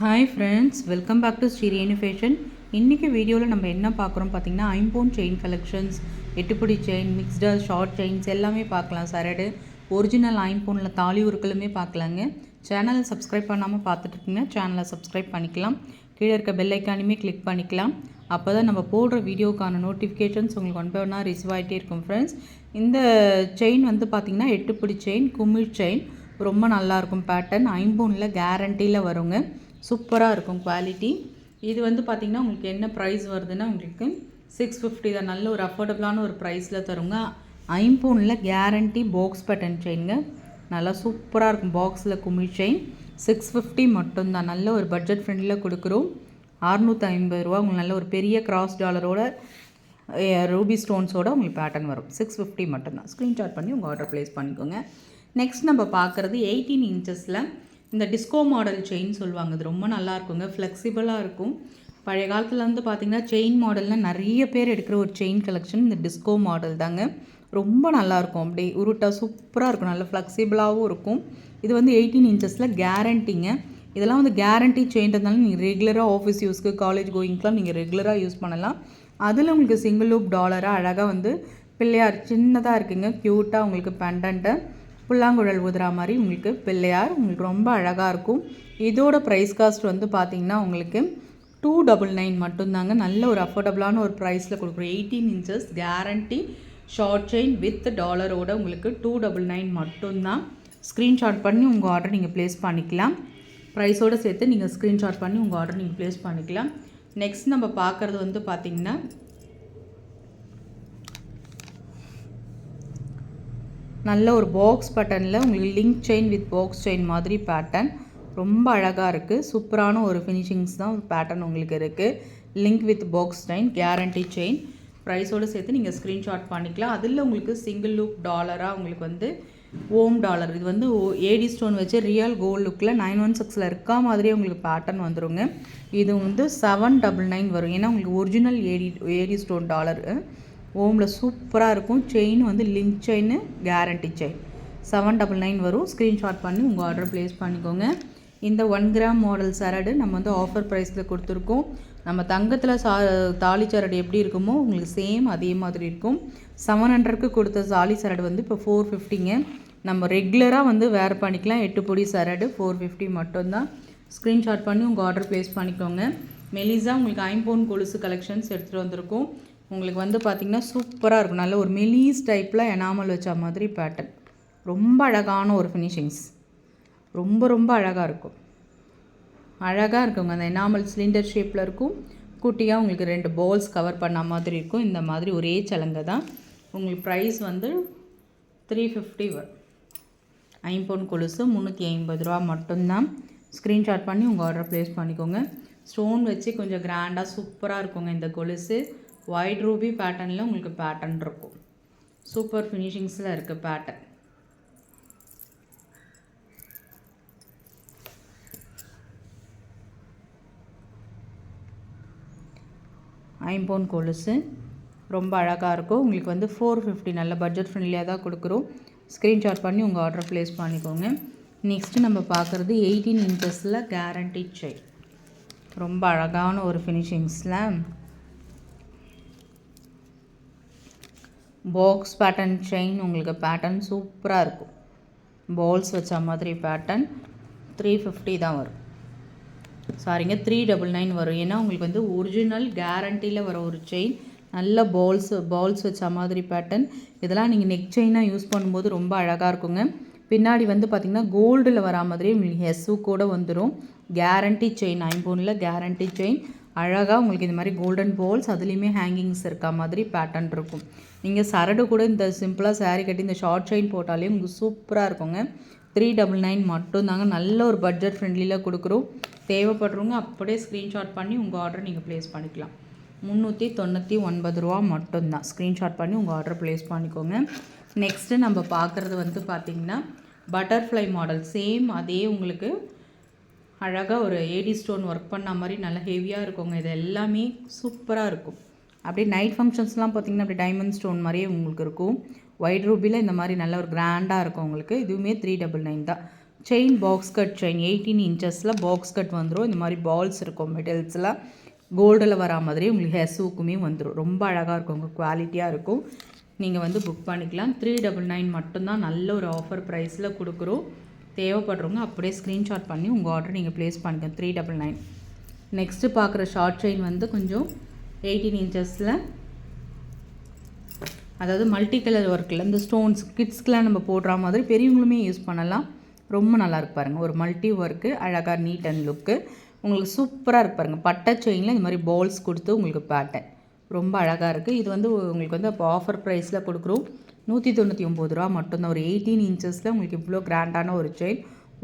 Hi friends welcome back to Sri Renu fashion இன்றைக்கி வீடியோவில் நம்ம என்ன பார்க்குறோம் பார்த்தீங்கன்னா ஐம்போன் செயின் கலெக்ஷன்ஸ் எட்டுப்படி செயின் மிக்ஸ்டர் ஷார்ட் செயின்ஸ் எல்லாமே பார்க்கலாம் சரடு ஒரிஜினல் ஐம்போனில் தாலி உருக்களுமே பார்க்கலாங்க. சேனலை சப்ஸ்கிரைப் பண்ணாமல் பார்த்துட்ருக்கீங்க சேனலை சப்ஸ்கிரைப் பண்ணிக்கலாம். கீழே இருக்க பெல் ஐக்கானுமே கிளிக் பண்ணிக்கலாம். அப்போ தான் நம்ம போடுற வீடியோக்கான நோட்டிஃபிகேஷன்ஸ் உங்களுக்கு ஒன் பை ஒன்றா ரிசீவ் ஆகிட்டே இருக்கும் ஃப்ரெண்ட்ஸ் இந்த செயின் வந்து பார்த்திங்கன்னா எட்டுப்படி செயின் குமிழ் செயின் ரொம்ப நல்லாயிருக்கும் பேட்டர்ன் ஐம்போனில் கேரண்டியில் வருங்க. சூப்பராக இருக்கும் குவாலிட்டி இது வந்து பார்த்திங்கன்னா உங்களுக்கு என்ன ப்ரைஸ் வருதுன்னா உங்களுக்கு சிக்ஸ் ஃபிஃப்டி தான். நல்ல ஒரு அஃபோர்டபுளான ஒரு ப்ரைஸில் தருங்க. ஐம்பூனில் கேரண்டி பாக்ஸ் பேட்டன் செயினுங்க நல்லா சூப்பராக இருக்கும் பாக்ஸில் குமிழ் செயின் சிக்ஸ் ஃபிஃப்டி மட்டும்தான். நல்ல ஒரு பட்ஜெட் ஃப்ரெண்டில் கொடுக்குறோம். அறுநூற்றி ஐம்பது ரூபா உங்களுக்கு நல்ல ஒரு பெரிய கிராஸ் டாலரோட ரூபி ஸ்டோன்ஸோட உங்களுக்கு பேட்டர்ன் வரும். சிக்ஸ் ஃபிஃப்டி மட்டும்தான். ஸ்க்ரீன்ஷாட் பண்ணி உங்கள் ஆர்டர் ப்ளேஸ் பண்ணிக்கோங்க. நெக்ஸ்ட் நம்ம பார்க்குறது எயிட்டீன் இன்ச்சஸில் இந்த டிஸ்கோ மாடல் செயின் சொல்லுவாங்க. இது ரொம்ப நல்லா இருக்குங்க ஃப்ளெக்சிபிளாக இருக்கும். பழைய காலத்தில் வந்து பார்த்திங்கன்னா செயின் மாடலில் நிறைய பேர் எடுக்கிற ஒரு செயின் கலெக்ஷன் இந்த டிஸ்கோ மாடல் தாங்க. ரொம்ப நல்லாயிருக்கும். அப்படி உருட்டா சூப்பராக இருக்கும். நல்ல ஃப்ளெக்சிபிளாகவும் இருக்கும். இது வந்து எயிட்டீன் இன்ச்சஸில் கேரண்டிங்க இதெல்லாம் வந்து கேரண்டி செயின்றதுனால நீங்கள் ரெகுலராக ஆஃபீஸ் யூஸ்க்கு காலேஜ் கோயிங்க்கெலாம் நீங்கள் ரெகுலராக யூஸ் பண்ணலாம். அதில் உங்களுக்கு சிங்கிள் லூப் டாலராக அழகாக வந்து பிள்ளையார் சின்னதாக இருக்குங்க. க்யூட்டாக உங்களுக்கு பெண்டண்ட்டை புல்லாங்குழல் ஊதுற மாதிரி உங்களுக்கு பிள்ளையார் உங்களுக்கு ரொம்ப அழகாக இருக்கும். இதோட ப்ரைஸ் காஸ்ட் வந்து பார்த்திங்கன்னா உங்களுக்கு டூ டபுள் நைன் மட்டும்தாங்க. நல்ல ஒரு அஃபோர்டபுளான ஒரு ப்ரைஸில் கொடுக்குறோம். Eighteen inches guarantee short chain with டாலரோட உங்களுக்கு டூ டபுள் நைன் மட்டும்தான். ஸ்க்ரீன்ஷாட் பண்ணி உங்கள் ஆர்டர் நீங்கள் ப்ளேஸ் பண்ணிக்கலாம். ப்ரைஸோடு சேர்த்து நீங்கள் ஸ்க்ரீன்ஷாட் பண்ணி உங்கள் ஆர்டர் நீங்கள் ப்ளேஸ் பண்ணிக்கலாம். நெக்ஸ்ட் நம்ம பார்க்குறது வந்து பார்த்திங்கன்னா நல்ல ஒரு பாக்ஸ் பட்டனில் உங்களுக்கு link chain with box chain மாதிரி பேட்டர்ன் ரொம்ப அழகாக இருக்குது சூப்பரான ஒரு ஃபினிஷிங்ஸ் தான் பேட்டர்ன் உங்களுக்கு இருக்குது link with box chain guarantee chain ப்ரைஸோடு சேர்த்து நீங்கள் ஸ்க்ரீன்ஷாட் பண்ணிக்கலாம். அதில் உங்களுக்கு சிங்கிள் லுக் டாலராக உங்களுக்கு வந்து ஓம் டாலர் இது வந்து ஏடி ஸ்டோன் வச்சு ரியல் கோல்டு லுக்கில் நைன் ஒன் சிக்ஸில் இருக்கா மாதிரியே உங்களுக்கு பேட்டர்ன் வந்துருங்க. இது வந்து செவன் டபுள் நைன் வரும். ஏன்னா உங்களுக்கு original AD AD stone dollar ஓமில் சூப்பராக இருக்கும். செயின் வந்து link chain guarantee chain seven double nine வரும். ஸ்க்ரீன்ஷாட் பண்ணி உங்கள் ஆர்டர் ப்ளேஸ் பண்ணிக்கோங்க. இந்த ஒன் கிராம் மாடல் சரடு நம்ம வந்து ஆஃபர் ப்ரைஸில் கொடுத்துருக்கோம். நம்ம தங்கத்தில் சா தாலி சரடு எப்படி இருக்குமோ உங்களுக்கு சேம் அதே மாதிரி இருக்கும். செவன் ஹண்ட்ரட்க்கு கொடுத்த தாலி சரடு வந்து இப்போ ஃபோர் ஃபிஃப்டிங்க நம்ம ரெகுலராக வந்து வேர் பண்ணிக்கலாம். எட்டு பொடி சரடு ஃபோர் ஃபிஃப்டி மட்டும்தான். ஸ்க்ரீன்ஷாட் பண்ணி உங்கள் ஆர்டர் ப்ளேஸ் பண்ணிக்கோங்க. மெலிசா உங்களுக்கு ஐம்போன் கொலுசு கலெக்ஷன்ஸ் எடுத்துகிட்டு வந்திருக்கோம். உங்களுக்கு வந்து பார்த்திங்கன்னா சூப்பராக இருக்கும். நல்ல ஒரு மெலீஸ் டைப்பில் எனாமல் வச்ச மாதிரி பேட்டர்ன் ரொம்ப அழகான ஒரு ஃபினிஷிங்ஸ் ரொம்ப ரொம்ப அழகாக இருக்கும். அழகாக இருக்குங்க. அந்த எனாமல் சிலிண்டர் ஷேப்பில் இருக்கும். குட்டியாக உங்களுக்கு ரெண்டு பால்ஸ் கவர் பண்ண மாதிரி இருக்கும். இந்த மாதிரி ஒரே சலங்கை தான். உங்களுக்கு ப்ரைஸ் வந்து த்ரீ ஃபிஃப்டி வரும். ஐம்பொன் கொலுசு முந்நூற்றி ஐம்பது ரூபா மட்டும்தான். ஸ்க்ரீன்ஷாட் பண்ணி உங்கள் ஆர்டர் ப்ளேஸ் பண்ணிக்கோங்க. ஸ்டோன் வச்சு கொஞ்சம் கிராண்டாக சூப்பராக இருக்குங்க இந்த கொலுசு. ஒயிட் ரூபி பேட்டர்னில் உங்களுக்கு பேட்டர்ன் இருக்கும். சூப்பர் ஃபினிஷிங்ஸில் இருக்குது பேட்டர்ன் ஐம்போன் கொலுசு. ரொம்ப அழகாக இருக்கும். உங்களுக்கு வந்து ஃபோர் ஃபிஃப்டி நல்ல பட்ஜெட் ஃப்ரெண்ட்லியாக தான் கொடுக்குறோம். ஸ்க்ரீன்ஷாட் பண்ணி உங்கள் ஆர்டர் ப்ளேஸ் பண்ணிக்கோங்க. நெக்ஸ்ட்டு நம்ம பார்க்குறது எயிட்டீன் இன்ச்சஸில் கேரண்டி செயின் ரொம்ப அழகான ஒரு ஃபினிஷிங்ஸில் பாக்ஸ் பேட்டர்ன் செயின் உங்களுக்கு பேட்டர்ன் சூப்பராக இருக்கும். பால்ஸ் வச்ச மாதிரி பேட்டர்ன் த்ரீ ஃபிஃப்டி தான் வரும். சாரிங்க த்ரீ டபுள் நைன் வரும். ஏன்னா உங்களுக்கு வந்து ஒரிஜினல் கேரண்டியில் வர ஒரு செயின் நல்ல பால்ஸ் பால்ஸ் வச்ச மாதிரி பேட்டர்ன் இதெல்லாம் நீங்கள் நெக் செயினாக யூஸ் பண்ணும்போது ரொம்ப அழகாக இருக்குங்க. பின்னாடி வந்து பார்த்திங்கன்னா கோல்டில் வரா மாதிரி உங்களுக்கு ஹெஸ்ஸு கூட வந்துடும் கேரண்டி செயின் ஐம்போனில் கேரண்டி செயின் அழகாக உங்களுக்கு இந்த மாதிரி கோல்டன் போல்ஸ் அதுலேயுமே ஹேங்கிங்ஸ் இருக்கா மாதிரி பேட்டர்ன் இருக்கும். நீங்கள் சரடு கூட இந்த சிம்பிளாக சாரீ கட்டி இந்த ஷார்ட் செயின் போட்டாலே உங்களுக்கு சூப்பராக இருக்குங்க. த்ரீ டபுள் நைன் மட்டும்தாங்க நல்ல ஒரு பட்ஜெட் ஃப்ரெண்ட்லியில் கொடுக்குறோம். தேவைப்படுறவங்க அப்படியே ஸ்க்ரீன்ஷாட் பண்ணி உங்கள் ஆர்டர் நீங்கள் ப்ளேஸ் பண்ணிக்கலாம். முந்நூற்றி தொண்ணூற்றி ஒன்பது ரூபா மட்டும்தான் ஸ்க்ரீன்ஷாட் பண்ணி உங்கள் ஆர்டர் ப்ளேஸ் பண்ணிக்கோங்க. நெக்ஸ்ட்டு நம்ம பார்க்குறது வந்து பார்த்திங்கன்னா பட்டர்ஃப்ளை மாடல் சேம் அதே உங்களுக்கு அழகாக ஒரு ஏடி ஸ்டோன் ஒர்க் பண்ண மாதிரி நல்லா ஹெவியாக இருக்குங்க. இது எல்லாமே சூப்பராக இருக்கும். அப்படியே நைட் ஃபங்க்ஷன்ஸ்லாம் பார்த்திங்கன்னா அப்படி டைமண்ட் ஸ்டோன் மாதிரியே உங்களுக்கு இருக்கும். ஒயிட் ரூபியில் இந்த மாதிரி நல்ல ஒரு கிராண்டாக இருக்கும் உங்களுக்கு. இதுவுமே த்ரீ டபுள் நைன் தான். Chain box cut chain eighteen இன்ச்சஸில் box cut வந்துடும் இந்த மாதிரி பால்ஸ் இருக்கும் மெடல்ஸ்லாம் கோல்டில் வரா மாதிரி உங்களுக்கு ஹெசுவுக்குமே வந்துடும் ரொம்ப அழகாக இருக்கும். உங்கள் குவாலிட்டியாக இருக்கும். நீங்கள் வந்து புக் பண்ணிக்கலாம். த்ரீ டபுள் நைன் மட்டும்தான் நல்ல ஒரு ஆஃபர் ப்ரைஸில் கொடுக்குறோம். தேவைப்படுறவங்க அப்படியே ஸ்க்ரீன்ஷாட் பண்ணி உங்கள் ஆர்டர் நீங்கள் ப்ளேஸ் பண்ணிக்கோங்க த்ரீ டபுள் நைன் நெக்ஸ்ட்டு பார்க்குற ஷார்ட் செயின் வந்து கொஞ்சம் எயிட்டீன் இன்ச்சஸில் அதாவது மல்டி கலர் ஒர்க்கில் இந்த ஸ்டோன்ஸ் கிட்ஸ்க்கெலாம் நம்ம போடுற மாதிரி பெரியவங்களுமே யூஸ் பண்ணலாம். ரொம்ப நல்லாயிருக்கு பாருங்கள் ஒரு மல்டி ஒர்க்கு அழகாக நீட் அண்ட் லுக்கு உங்களுக்கு சூப்பராக இருக்கு பாருங்கள் பட்டை செயினில் இந்த மாதிரி பால்ஸ் கொடுத்து உங்களுக்கு பேட்டர்ன் ரொம்ப அழகாக இருக்குது இது வந்து உங்களுக்கு வந்து அப்போ ஆஃபர் ப்ரைஸில் கொடுக்குறோம். நூற்றி தொண்ணூற்றி ஒம்பது ரூபா மட்டும்தான். ஒரு எயிட்டீன் இன்ச்சஸில் உங்களுக்கு இவ்வளோ கிராண்டான ஒரு செயின்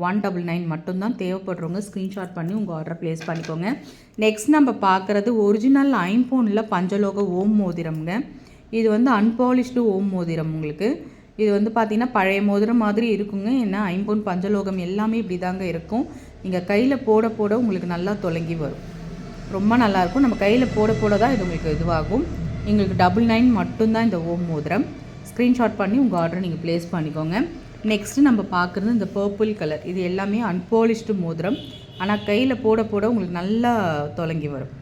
ஒன் டபுள் நைன் மட்டும்தான் தேவைப்படுறவங்க ஸ்க்ரீன்ஷாட் பண்ணி உங்கள் ஆர்டர் ப்ளேஸ் பண்ணிக்கோங்க. நெக்ஸ்ட் நம்ம பார்க்குறது ஒரிஜினல் ஐம்போனில் பஞ்சலோக ஓம் மோதிரம்ங்க. இது வந்து அன்பாலிஷ்டு ஓம் மோதிரம் உங்களுக்கு. இது வந்து பார்த்திங்கன்னா பழைய மோதிரம் மாதிரி இருக்குங்க. ஏன்னா ஐம்பொன் பஞ்சலோகம் எல்லாமே இப்படி தாங்க இருக்கும். நீங்கள் கையில் போட போட உங்களுக்கு நல்லா தொலங்கி வரும். ரொம்ப நல்லாயிருக்கும் நம்ம கையில் போட போட தான் இது உங்களுக்கு இதுவாகும். எங்களுக்கு டபுள் நைன் மட்டும்தான் இந்த ஓம் மோதிரம். ஸ்க்ரீன்ஷாட் பண்ணி உங்கள் ஆர்டரை நீங்கள் ப்ளேஸ் பண்ணிக்கோங்க. நெக்ஸ்ட்டு நம்ம பார்க்குறது இந்த பர்பிள் கலர் இது எல்லாமே அன்பாலிஷ்டு மோதிரம். ஆனால் கையில் போட போட உங்களுக்கு நல்லா தொலங்கி வரும்.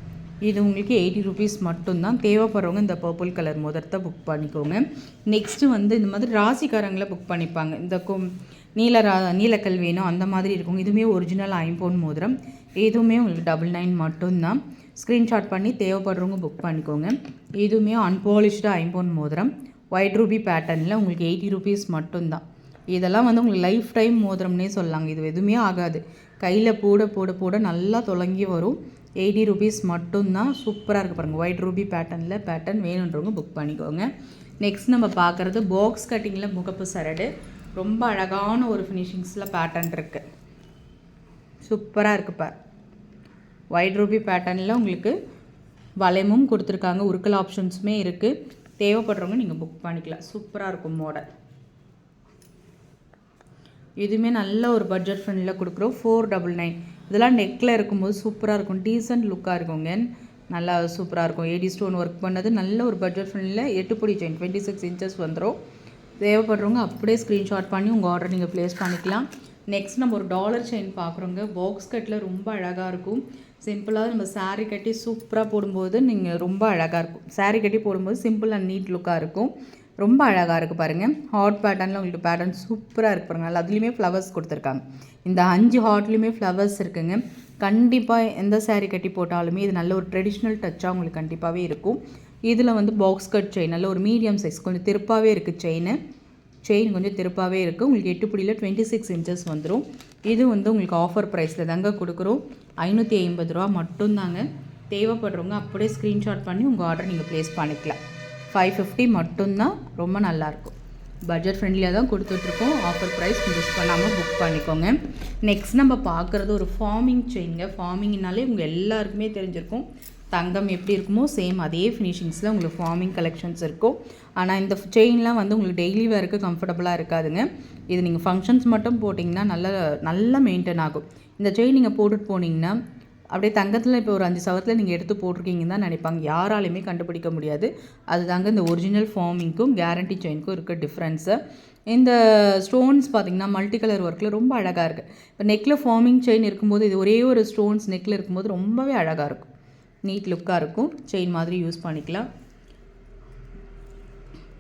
இது உங்களுக்கு எயிட்டி ருபீஸ் மட்டும்தான். தேவைப்படுறவங்க இந்த பர்பிள் கலர் மோதிரத்தை புக் பண்ணிக்கோங்க. நெக்ஸ்ட்டு வந்து இந்த மாதிரி ராசிக்காரங்களை புக் பண்ணிப்பாங்க. இந்த கும் நீல ரா நீலக்கல் வேணும் அந்த மாதிரி இருக்கும். இதுவுமே ஒரிஜினல் ஐம்போன் மோதிரம். இதுவுமே உங்களுக்கு டபுள் நைன் மட்டும்தான். ஸ்க்ரீன்ஷாட் பண்ணி தேவைப்படுறவங்க புக் பண்ணிக்கோங்க. இதுவுமே அன்பாலிஷ்டு ஐம்போன் மோதிரம். ஒயிட் ரூபி பேட்டர்னில் உங்களுக்கு எயிட்டி ருபீஸ் மட்டும்தான். இதெல்லாம் வந்து உங்களுக்கு லைஃப் டைம் மோதிரம்னே சொல்லலாங்க இது எதுவுமே ஆகாது. கையில் போட போட போட நல்லா தொலங்கி வரும். எயிட்டி ருபீஸ் மட்டும்தான் சூப்பராக இருக்குது பாருங்கள் ஒயிட் ரூபி பேட்டர்னில் பேட்டர்ன் வேணுன்றவங்க புக் பண்ணிக்கோங்க. நெக்ஸ்ட் நம்ம பார்க்குறது பாக்ஸ் கட்டிங்கில் முகப்பு சரடு. ரொம்ப அழகான ஒரு ஃபினிஷிங்ஸில் பேட்டர்ன் இருக்குது சூப்பராக இருக்குது ஒயிட் ரூபி பேட்டர்னில் உங்களுக்கு வளையமும் கொடுத்துருக்காங்க. உருக்கல் ஆப்ஷன்ஸுமே இருக்குது தேவைப்படுறவங்க நீங்கள் புக் பண்ணிக்கலாம். சூப்பராக இருக்கும் மாடல் இதுவுமே நல்ல ஒரு பட்ஜெட் ஃப்ரெண்டில் கொடுக்குறோம். ஃபோர் டபுள் நைன் இதெல்லாம் நெக்கில் இருக்கும்போது சூப்பராக இருக்கும். டீசெண்ட் லுக்காக இருக்குங்க. நல்லா சூப்பராக இருக்கும். ஏடி ஸ்டோன் ஒர்க் பண்ணது நல்ல ஒரு பட்ஜெட் ஃப்ரெண்டில் எட்டு பொடி செயின் டுவெண்ட்டி சிக்ஸ் இன்ச்சஸ் வந்துடும் தேவைப்படுறவங்க அப்படியே ஸ்க்ரீன்ஷாட் பண்ணி உங்கள் ஆர்டர் நீங்கள் ப்ளேஸ் பண்ணிக்கலாம். நெக்ஸ்ட் நம்ம ஒரு டாலர் செயின் பார்க்குறோங்க. பாக்ஸ் கட்டில் ரொம்ப அழகாக இருக்கும். சிம்பிளாக நம்ம சாரீ கட்டி சூப்பராக போடும்போது நீங்கள் ரொம்ப அழகாக இருக்கும். சாரீ கட்டி போடும்போது சிம்பிள் அண்ட் நீட் லுக்காக இருக்கும். ரொம்ப அழகாக இருக்குது பாருங்கள் ஹாட் பேட்டர்னில் உங்களுக்கு பேட்டர்ன் சூப்பராக இருக்கு பாருங்கள் அதுலேயுமே ஃப்ளவர்ஸ் கொடுத்துருக்காங்க. இந்த அஞ்சு ஹாட்லேயுமே ஃப்ளவர்ஸ் இருக்குங்க. கண்டிப்பாக எந்த சேரீ கட்டி போட்டாலுமே இது நல்ல ஒரு ட்ரெடிஷ்னல் டச்சாக உங்களுக்கு கண்டிப்பாகவே இருக்கும். இதில் வந்து பாக்ஸ் கட் செயின் நல்ல ஒரு மீடியம் சைஸ் கொஞ்சம் திருப்பாகவே இருக்குது செயின் செயின் கொஞ்சம் திருப்பாகவே இருக்குது உங்களுக்கு எட்டு பிடியில் டுவெண்ட்டி சிக்ஸ் இன்ச்சஸ் வந்துடும் இது வந்து உங்களுக்கு ஆஃபர் ப்ரைஸில் தாங்க கொடுக்குறோம். ஐநூற்றி ஐம்பது ரூபா மட்டும்தாங்க. தேவைப்படுறவங்க அப்படியே ஸ்க்ரீன்ஷாட் பண்ணி உங்கள் ஆர்டர் நீங்கள் ப்ளேஸ் பண்ணிக்கலாம். ஃபைவ் ஃபிஃப்டி மட்டும்தான் ரொம்ப நல்லாயிருக்கும் பட்ஜெட் ஃப்ரெண்ட்லியாக தான் கொடுத்துட்ருக்கோம். ஆஃபர் ப்ரைஸ் மிஸ் பண்ணாமல் புக் பண்ணிக்கோங்க. நெக்ஸ்ட் நம்ம பார்க்குறது ஒரு ஃபார்மிங் செயின்ங்க ஃபார்மிங்னாலே உங்கள் எல்லாருக்குமே தெரிஞ்சிருக்கும். தங்கம் எப்படி இருக்குமோ சேம் அதே ஃபினிஷிங்ஸில் உங்களுக்கு ஃபார்மிங் கலெக்ஷன்ஸ் இருக்கும். ஆனால் இந்த செயின்லாம் வந்து உங்களுக்கு டெய்லி வேருக்கு கம்ஃபர்டபுளாக இருக்காதுங்க. இது நீங்கள் ஃபங்க்ஷன்ஸ் மட்டும் போட்டிங்கன்னா நல்ல நல்லா மெயின்டைன் ஆகும். இந்த செயின் நீங்கள் போட்டுட்டு போனீங்கன்னா அப்படியே தங்கத்தில் இப்போ ஒரு அஞ்சு சவரத்தில் நீங்கள் எடுத்து போட்டிருக்கீங்கன்னு தான் நினைப்பாங்க. யாராலையுமே கண்டுபிடிக்க முடியாது. அது தாங்க இந்த ஒரிஜினல் ஃபார்மிங்க்கும் கேரண்டி செயினுக்கும் இருக்க டிஃப்ரென்ஸு இந்த ஸ்டோன்ஸ் பார்த்திங்கன்னா மல்டி கலர் ஒர்க்கில் ரொம்ப அழகாக இருக்குது இப்போ நெக்கில் ஃபார்மிங் செயின் இருக்கும்போது இது ஒரே ஒரு ஸ்டோன்ஸ் நெக்கில் இருக்கும்போது ரொம்பவே அழகாக இருக்கும். நீட் லுக்காக இருக்கும். செயின் மாதிரி யூஸ் பண்ணிக்கலாம்.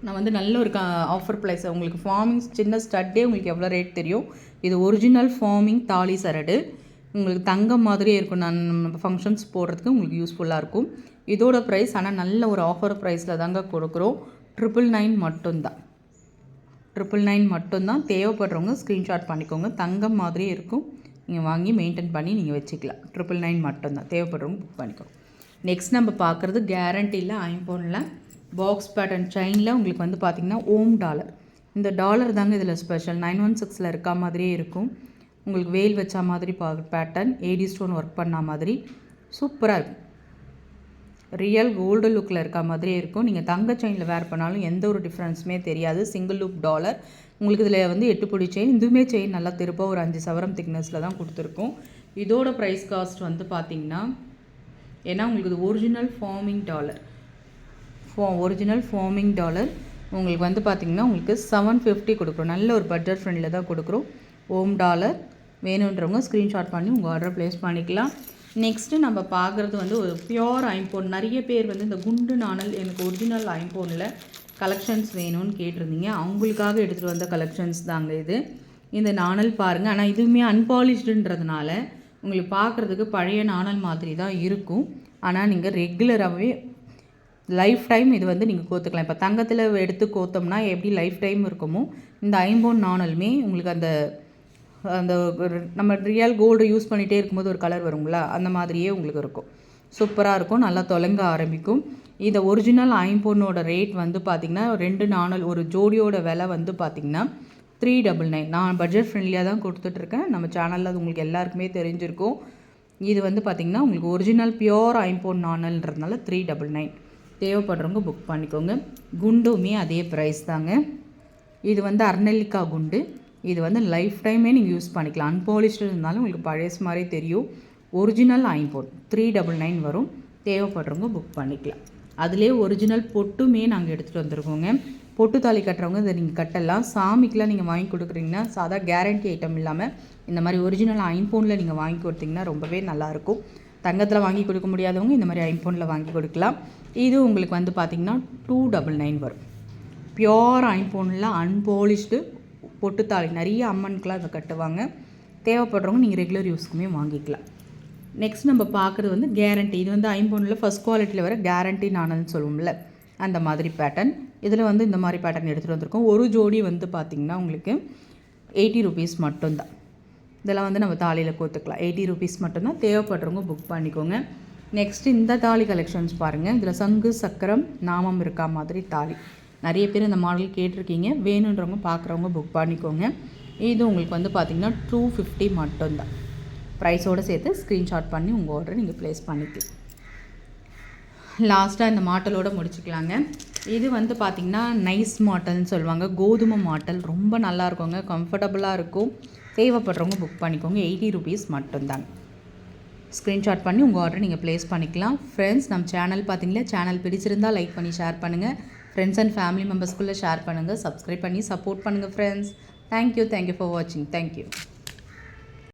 நான் வந்து நல்ல ஒரு ஆஃபர் ப்ரைஸ் உங்களுக்கு ஃபார்மிங் சின்ன ஸ்டட்டே உங்களுக்கு எவ்வளோ ரேட் தெரியும்? இது ஒரிஜினல் ஃபார்மிங் தாலி சரடு. உங்களுக்கு தங்கம் மாதிரியே இருக்கும். நான் ஃபங்க்ஷன்ஸ் போடுறதுக்கு உங்களுக்கு யூஸ்ஃபுல்லாக இருக்கும். இதோட ப்ரைஸ் ஆனால் நல்ல ஒரு ஆஃபர் ப்ரைஸில் தாங்க கொடுக்குறோம். ட்ரிபிள் நைன் மட்டும்தான். ட்ரிபிள் நைன் மட்டும்தான். தேவைப்படுறவங்க ஸ்க்ரீன்ஷாட் பண்ணிக்கோங்க. தங்கம் மாதிரியே இருக்கும். நீங்கள் வாங்கி மெயின்டைன் பண்ணி நீங்கள் வச்சுக்கலாம். ட்ரிபிள் நைன் மட்டும்தான். தேவைப்படுறவங்க புக் பண்ணிக்கோங்க. நெக்ஸ்ட் நம்ம பார்க்குறது கேரண்டியில் ஐம்போனில் பாக்ஸ் பேட்டர்ன் செயினில் உங்களுக்கு வந்து பார்த்திங்கன்னா ஓம் டாலர். இந்த டாலர் தாங்க இதில் ஸ்பெஷல் நைன் ஒன் சிக்ஸில் இருக்கா மாதிரியே இருக்கும். உங்களுக்கு வெயில் வச்சா மாதிரி பா பேட்டர்ன் ஏடி ஸ்டோன் ஒர்க் பண்ண மாதிரி சூப்பராக இருக்கும். ரியல் கோல்டு லுக்கில் இருக்க மாதிரியே இருக்கும். நீங்கள் தங்க செயினில் வேர் பண்ணாலும் எந்த ஒரு டிஃப்ரென்ஸுமே தெரியாது. சிங்கிள் லுக் டாலர் உங்களுக்கு இதில் வந்து எட்டு பொடி செயின் இதுவுமே செயின் நல்லா திருப்ப ஒரு அஞ்சு சவரம் திக்னஸில் தான் கொடுத்துருக்கோம். இதோட ப்ரைஸ் காஸ்ட் வந்து பார்த்திங்கன்னா ஏன்னா உங்களுக்கு இது original forming dollar for original forming dollar உங்களுக்கு வந்து பார்த்திங்கன்னா உங்களுக்கு செவன் ஃபிஃப்டி கொடுக்குறோம். நல்ல ஒரு பட்ஜெட் ஃப்ரெண்டில் தான் கொடுக்குறோம். ஓம் டாலர் வேணுன்றவங்க ஸ்க்ரீன்ஷாட் பண்ணி உங்கள் ஆர்டர் ப்ளேஸ் பண்ணிக்கலாம். நெக்ஸ்ட்டு நம்ம பார்க்குறது வந்து ஒரு பியோர் ஐம்போன் நிறைய பேர் வந்து இந்த குண்டு நாணல் எனக்கு ஒரிஜினல் ஐம்போனில் கலெக்ஷன்ஸ் வேணும்னு கேட்டிருந்தீங்க. அவங்களுக்காக எடுத்துகிட்டு வந்த கலெக்ஷன்ஸ் தாங்க இது. இந்த நாணல் பாருங்கள் ஆனால் இதுவுமே அன்பாலிஷ்டுன்றதுனால உங்களுக்கு பார்க்குறதுக்கு பழைய நாணல் மாதிரி தான் இருக்கும். ஆனால் நீங்கள் ரெகுலராகவே லைஃப் டைம் இது வந்து நீங்கள் கோத்துக்கலாம். இப்போ தங்கத்தில் எடுத்து கோத்தோம்னா எப்படி லைஃப் டைம் இருக்குமோ இந்த ஐம்பொன் நாணலுமே உங்களுக்கு அந்த அந்த நம்ம ரியல் கோல்டு யூஸ் பண்ணிகிட்டே இருக்கும்போது ஒரு கலர் வருங்களா அந்த மாதிரியே உங்களுக்கு இருக்கும். சூப்பராக இருக்கும் நல்லா தொலங்க ஆரம்பிக்கும். இந்த ஒரிஜினல் ஐம்பொன்னோட ரேட் வந்து பார்த்திங்கன்னா ரெண்டு நாணல் ஒரு ஜோடியோட விலை வந்து பார்த்திங்கன்னா த்ரீ டபுள் நைன் நான் பட்ஜெட் ஃப்ரெண்ட்லியாக தான் கொடுத்துட்ருக்கேன். நம்ம சேனலில் அது உங்களுக்கு எல்லாருக்குமே தெரிஞ்சிருக்கும். இது வந்து பார்த்திங்கன்னா உங்களுக்கு ஒரிஜினல் பியோர் ஐம்போன் நாணல்ன்றதுனால த்ரீ டபுள் நைன் தேவைப்படுறவங்க புக் பண்ணிக்கோங்க. குண்டுமே அதே ப்ரைஸ் தாங்க. இது வந்து அர்நெல்லிக்காய் குண்டு. இது வந்து லைஃப் டைமே நீங்கள் யூஸ் பண்ணிக்கலாம். அன்பாலிஷ்டு இருந்தாலும் உங்களுக்கு பழைய மாதிரி தெரியும். ஒரிஜினல் ஐம்போன் த்ரீ டபுள் நைன் வரும். தேவைப்படுறவங்க புக் பண்ணிக்கலாம். அதுலேயே ஒரிஜினல் பொட்டுமே நாங்கள் எடுத்துகிட்டு வந்திருக்கோங்க. பொட்டு தாலி கட்டுறவங்க இதை நீங்கள் கட்டலாம். சாமிக்கெலாம் நீங்கள் வாங்கி கொடுக்குறீங்கன்னா சாதா கேரண்டி ஐட்டம் இல்லாமல் இந்த மாதிரி ஒரிஜினல் ஐம்போனில் நீங்கள் வாங்கி கொடுத்தீங்கன்னா ரொம்பவே நல்லாயிருக்கும் தங்கத்தில் வாங்கி கொடுக்க முடியாதவங்க இந்த மாதிரி ஐம்போனில் வாங்கி கொடுக்கலாம். இது உங்களுக்கு வந்து பார்த்திங்கன்னா டூ டபுள் நைன் வரும். பியோர் ஐம்போனில் அன்பாலிஷ்டு பொட்டுத்தாலி நிறைய அம்மனுக்கெலாம் இதை கட்டுவாங்க. தேவைப்படுறவங்க நீங்கள் ரெகுலர் யூஸ்க்குமே வாங்கிக்கலாம். நெக்ஸ்ட் நம்ம பார்க்குறது வந்து கேரண்டி இது வந்து ஐம்போனில் ஃபஸ்ட் குவாலிட்டியில் வர கேரண்டி நானல்னு சொல்லுவோம்ல. அந்த மாதிரி பேட்டர்ன் இதில் வந்து இந்த மாதிரி பேட்டர்ன் எடுத்துகிட்டு வந்திருக்கோம். ஒரு ஜோடி வந்து பார்த்திங்கன்னா உங்களுக்கு எயிட்டி ருபீஸ் மட்டும்தான். இதெல்லாம் வந்து நம்ம தாலியில் கோத்துக்கலாம். எயிட்டி ருபீஸ் மட்டும்தான். தேவைப்படுறவங்க புக் பண்ணிக்கோங்க. நெக்ஸ்ட் இந்த தாலி கலெக்ஷன்ஸ் பாருங்கள் இதில் சங்கு சக்கரம் நாமம் இருக்கா மாதிரி தாலி. நிறைய பேர் இந்த மாடல் கேட்டிருக்கீங்க. வேணுன்றவங்க பார்க்குறவங்க புக் பண்ணிக்கோங்க. இது உங்களுக்கு வந்து பார்த்திங்கன்னா டூ ஃபிஃப்டி மட்டும்தான். ப்ரைஸோடு சேர்த்து ஸ்க்ரீன்ஷாட் பண்ணி உங்கள் ஆர்டரை நீங்கள் ப்ளேஸ் பண்ணிக்கலாம். லாஸ்ட்டாக இந்த மாட்டலோடு முடிச்சுக்கலாங்க. இது வந்து பார்த்திங்கன்னா நைஸ் மாட்டல்னு சொல்லுவாங்க. கோதுமை மாட்டல். ரொம்ப நல்லா இருக்குங்க. கம்ஃபர்டபுளாக இருக்கும். தேவைப்படுறவங்க புக் பண்ணிக்கோங்க. எயிட்டி ருபீஸ் மட்டும்தாங்க ஸ்க்ரீன்ஷாட் பண்ணி உங்கள் ஆர்டர் நீங்கள் ப்ளேஸ் பண்ணிக்கலாம். ஃப்ரெண்ட்ஸ் நம்ம சேனல் பார்த்தீங்களா சேனல் பிடிச்சிருந்தால் லைக் பண்ணி ஷேர் பண்ணுங்கள் ஃப்ரெண்ட்ஸ் அண்ட் ஃபேமிலி மெம்பர்ஸ்குள்ளே ஷேர் பண்ணுங்கள் சப்ஸ்கிரைப் பண்ணி சப்போர்ட் பண்ணுங்கள் friends thank you thank you for வாட்சிங் தேங்க்யூ